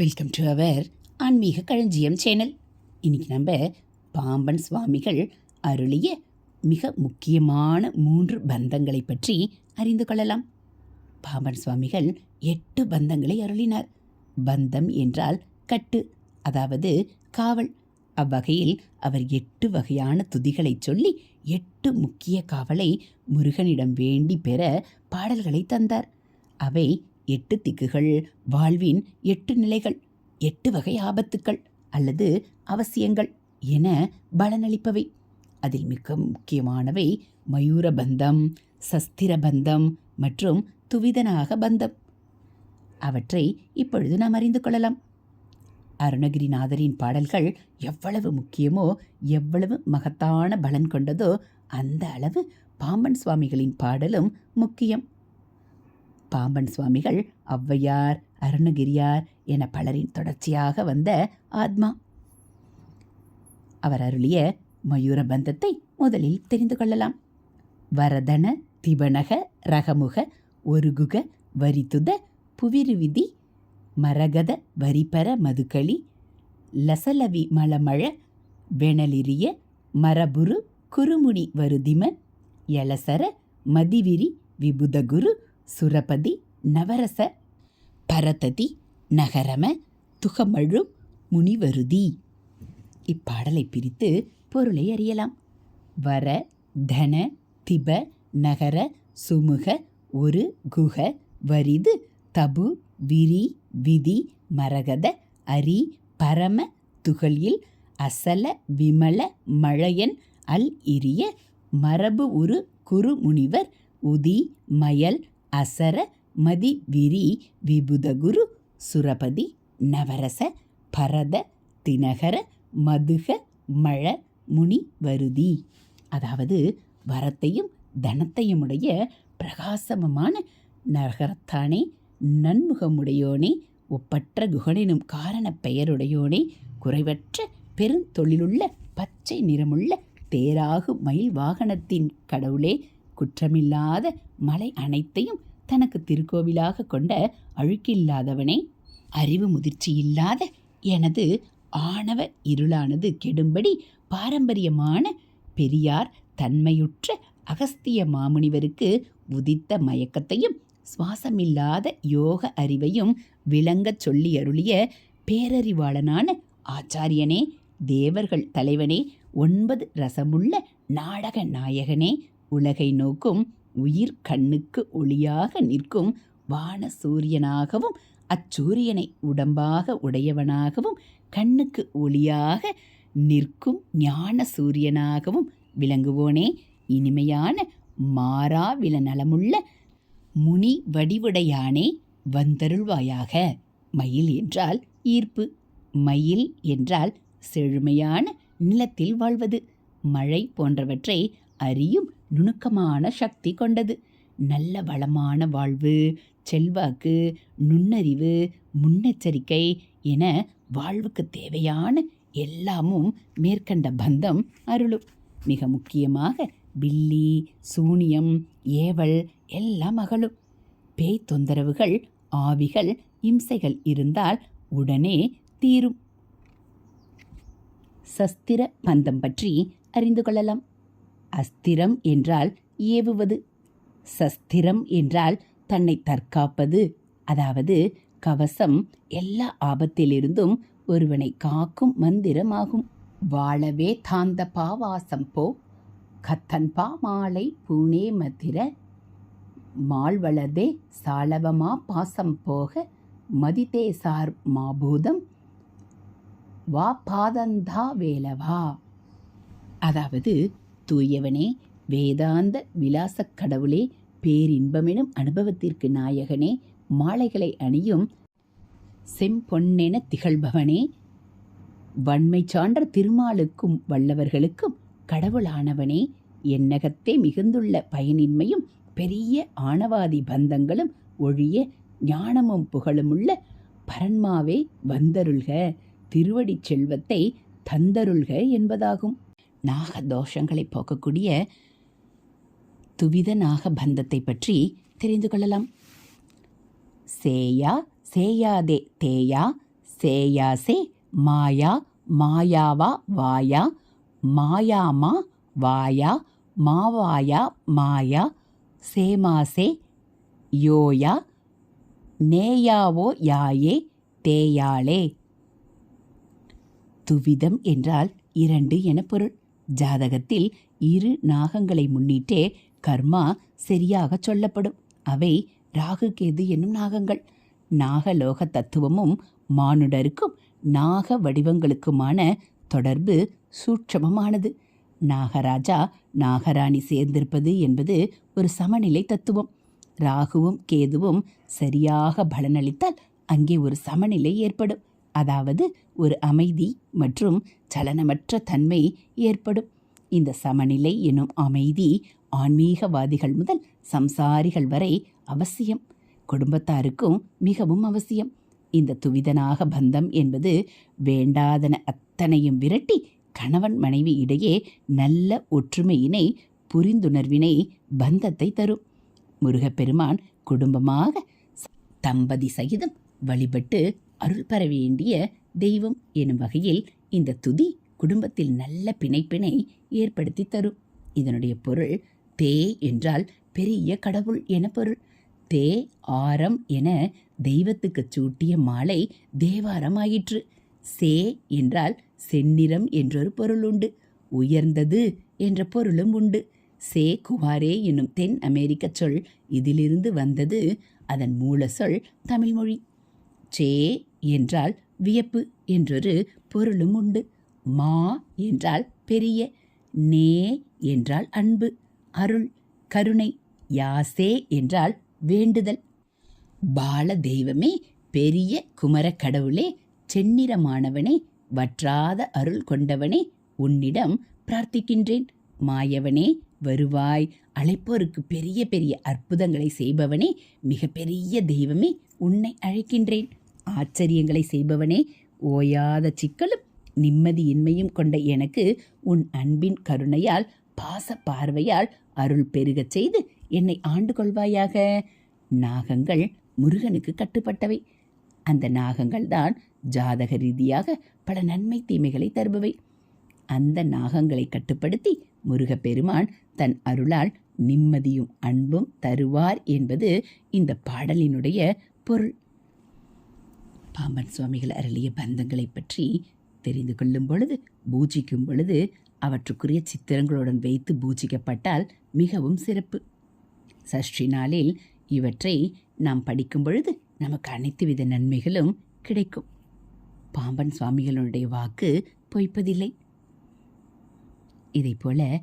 Welcome to our ஆன்மீக களஞ்சியம் channel இன்னைக்கு நம்ம பாம்பன் சுவாமிகள் அருளிய மிக முக்கியமான மூன்று பந்தங்களை பற்றி அறிந்து கொள்ளலாம். பாம்பன் சுவாமிகள் எட்டு பந்தங்களை அருளினார். பந்தம் என்றால் கட்டு அதாவது காவல். அவ்வகையில் அவர் எட்டு வகையான துதிகளை சொல்லி எட்டு முக்கிய காவலை முருகனிடம் வேண்டி பெற பாடல்களை தந்தார். அவை எட்டு திக்குகள் வாழ்வின் எட்டு நிலைகள் எட்டு வகை ஆபத்துக்கள் அல்லது அவசியங்கள் என பலனளிப்பவை. அதில் மிக முக்கியமானவை மயூர பந்தம் சஸ்திர பந்தம் மற்றும் துவிதனாக பந்தம். அவற்றை இப்பொழுது நாம் அறிந்து கொள்ளலாம். அருணகிரிநாதரின் பாடல்கள் எவ்வளவு முக்கியமோ எவ்வளவு மகத்தான பலன் கொண்டதோ அந்த அளவு பாம்பன் சுவாமிகளின் பாடலும் முக்கியம். பாம்பன் சுவாமிகள் ஔவையார் அருணகிரியார் என பலரின் தொடர்ச்சியாக வந்த ஆத்மா. அவர் அருளிய மயூர பந்தத்தை முதலில் தெரிந்து கொள்ளலாம். வரதன திபனக ரகமுக ஒருகுக வரிதுத புவிருவிதி மரகத வரிபர மதுக்களி லசலவி மலமழ வெணலிரிய மரபுரு குறுமுனி வருதிம எலசர மதிவிரி விபுதகுரு சுரபதி நவரச பரததி நகரம துகமழு முனிவருதி. இப்பாடலை பிரித்து பொருளை அறியலாம். வர தன திப நகர சுமுக ஒரு குக வரிது தபு விரி விதி மரகத அரி பரம துகளில் அசல விமல மழையன் அல் இரிய மரபு உரு குறுமுனிவர் உதி மயல் அசர மதி விரி விபுதகுரு சுரபதி நவரச பரத தினகர மதுக மழ முனி வருதி. அதாவது வரத்தையும் தனத்தையும் உடைய பிரகாசமமான நகரத்தானே நன்முகமுடையோனே ஒப்பற்ற குகனினும் காரண பெயருடையோனே குறைவற்ற பெருந்தொழிலுள்ள பச்சை நிறமுள்ள தேராகு மயில் வாகனத்தின் கடவுளே குற்றமில்லாத மலை அனைத்தையும் தனக்கு திருக்கோவிலாக கொண்ட அழுக்கில்லாதவனே அறிவு முதிர்ச்சி இல்லாத எனது ஆணவ இருளானது கெடும்படி பாரம்பரியமான பெரியார் தன்மையுற்ற அகஸ்திய மாமுனிவருக்கு உதித்த மயக்கத்தையும் சுவாசமில்லாத யோக அறிவையும் விளங்கச் சொல்லி அருளிய பேரறிவாளனான ஆச்சாரியனே தேவர்கள் தலைவனே ஒன்பது ரசமுள்ள நாடக நாயகனே உலகை நோக்கும் உயிர் கண்ணுக்கு ஒளியாக நிற்கும் வான சூரியனாகவும் அச்சூரியனை உடம்பாக உடையவனாகவும் கண்ணுக்கு ஒளியாக நிற்கும் ஞான சூரியனாகவும் விளங்குவோனே. இனிமையான மாறாவில நலமுள்ள முனி வடிவுடையானே வந்தருள்வாயாக. மயில் என்றால் ஈர்ப்பு மயில் என்றால் செழுமையான நிலத்தில் வாழ்வது. மழை போன்றவற்றை அறியும் நுணுக்கமான சக்தி கொண்டது. நல்ல வளமான வாழ்வு செல்வாக்கு நுண்ணறிவு முன்னெச்சரிக்கை என வாழ்வுக்கு தேவையான எல்லாமும் மேற்கண்ட பந்தம் அருளும். மிக முக்கியமாக பில்லி சூனியம் ஏவல் எல்லாம் அகலும். பேய் தொந்தரவுகள் ஆவிகள் இம்சைகள் இருந்தால் உடனே தீரும். சஸ்திர பந்தம் பற்றி அறிந்து கொள்ளலாம். அஸ்திரம் என்றால் ஏவுவது. சஸ்திரம் என்றால் தன்னை தற்காப்பது. அதாவது கவசம் எல்லா ஆபத்திலிருந்தும் ஒருவனை காக்கும் மந்திரமாகும். வாழவே தாந்த பாவாசம் போ. கத்தன் பா மாலை பூனே மதிர. மால்வளதே சாளவமா பாசம் போக. மதிதே சார் மாபூதம். வா பாதந்தா வேலவா. அதாவது தூயவனே வேதாந்த விலாசக் கடவுளே பேரின்பமெனும் அனுபவத்திற்கு நாயகனே மாலைகளை அணியும் செம்பொன்னென திகழ்பவனே வன்மை சான்ற திருமாலுக்கும் வல்லவர்களுக்கும் கடவுளானவனே எண்ணகத்தே மிகுந்துள்ள பயனின்மையும் பெரிய ஆணவாதி பந்தங்களும் ஒழிய ஞானமும் புகழுமுள்ள பரன்மாவே வந்தருள்க. திருவடிச் செல்வத்தை தந்தருள்க என்பதாகும். நாக தோஷங்களை போக்கக்கூடிய துவித நாக பந்தத்தை பற்றி தெரிந்து கொள்ளலாம். சேயா சேயாதே தேயா சேயாசே மாயா மாயாவா வாயா மாயாமா வாயா மாவாயா மாயா சேமாசே யோயா நேயாவோ யாயே தேயாளே. துவிதம் என்றால் இரண்டு என பொருள். ஜாதகத்தில் இரு நாகங்களை முன்னிட்டே கர்மா சரியாக சொல்லப்படும். அவை ராகு கேது என்னும் நாகங்கள். நாகலோக தத்துவமும் மானுடருக்கும் நாக வடிவங்களுக்குமான தொடர்பு சூட்சமமானது. நாகராஜா நாகராணி சேர்ந்திருப்பது என்பது ஒரு சமநிலை தத்துவம். ராகுவும் கேதுவும் சரியாக பலனளித்தால் அங்கே ஒரு சமநிலை ஏற்படும். அதாவது ஒரு அமைதி மற்றும் சலனமற்ற தன்மை ஏற்படும். இந்த சமநிலை எனும் அமைதி ஆன்மீகவாதிகள் முதல் சம்சாரிகள் வரை அவசியம். குடும்பத்தாருக்கும் மிகவும் அவசியம். இந்த துவிதனாக பந்தம் என்பது வேண்டாதன அத்தனையும் விரட்டி கணவன் மனைவி இடையே நல்ல ஒற்றுமையினை புரிந்துணர்வினை பந்தத்தை தரும். முருகப்பெருமான் குடும்பமாக தம்பதி சகிதம் வழிபட்டு அருள் பெற வேண்டிய தெய்வம் எனும் வகையில் இந்த துதி குடும்பத்தில் நல்ல பிணைப்பினை ஏற்படுத்தி தரும். இதனுடைய பொருள் தே என்றால் பெரிய கடவுள் என பொருள். தே ஆரம் என தெய்வத்துக்கு சூட்டிய மாலை தேவாரம் ஆயிற்று சே என்றால் செந்நிறம் என்றொரு பொருள் உண்டு உயர்ந்தது என்ற பொருளும் உண்டு. சே குவாரே என்னும் தென் அமெரிக்க சொல் இதிலிருந்து வந்தது அதன் மூல சொல் தமிழ்மொழி சே என்றால் வியப்பு என்றொரு பொருளும் உண்டு. மா என்றால் பெரிய நே என்றால் அன்பு அருள் கருணை யாசே என்றால் வேண்டுதல். பால தெய்வமே பெரிய குமர கடவுளே செந்நிறமானவனே வற்றாத அருள் கொண்டவனே உன்னிடம் பிரார்த்திக்கின்றேன். மாயவனே வருவாய் அழைப்போருக்கு பெரிய பெரிய அற்புதங்களை செய்பவனே மிகப்பெரிய தெய்வமே உன்னை அழைக்கின்றேன். ஆச்சரியங்களை செய்பவனே ஓயாத சிக்கலும் நிம்மதியின்மையும் கொண்ட எனக்கு உன் அன்பின் கருணையால் பாச பார்வையால் அருள் பெருகச் செய்து என்னை ஆண்டு கொள்வாயாக? நாகங்கள் முருகனுக்கு கட்டுப்பட்டவை. அந்த நாகங்கள் தான் ஜாதக ரீதியாக பல நன்மை தீமைகளை தருபவை. அந்த நாகங்களை கட்டுப்படுத்தி முருகப்பெருமான் தன் அருளால் நிம்மதியும் அன்பும் தருவார் என்பது இந்த பாடலினுடைய பொருள். பாம்பன் சுவாமிகள் அருளிய பந்தங்களை பற்றி தெரிந்து கொள்ளும் பொழுது பூஜிக்கும் பொழுது அவற்றுக்குரிய சித்திரங்களுடன் வைத்து பூஜிக்கப்பட்டால் மிகவும் சிறப்பு. சஷ்டி நாளில் இவற்றை நாம் படிக்கும் பொழுது நமக்கு அனைத்து வித நன்மைகளும் கிடைக்கும். பாம்பன் சுவாமிகளுடைய வாக்கு பொய்ப்பதில்லை. இதே போல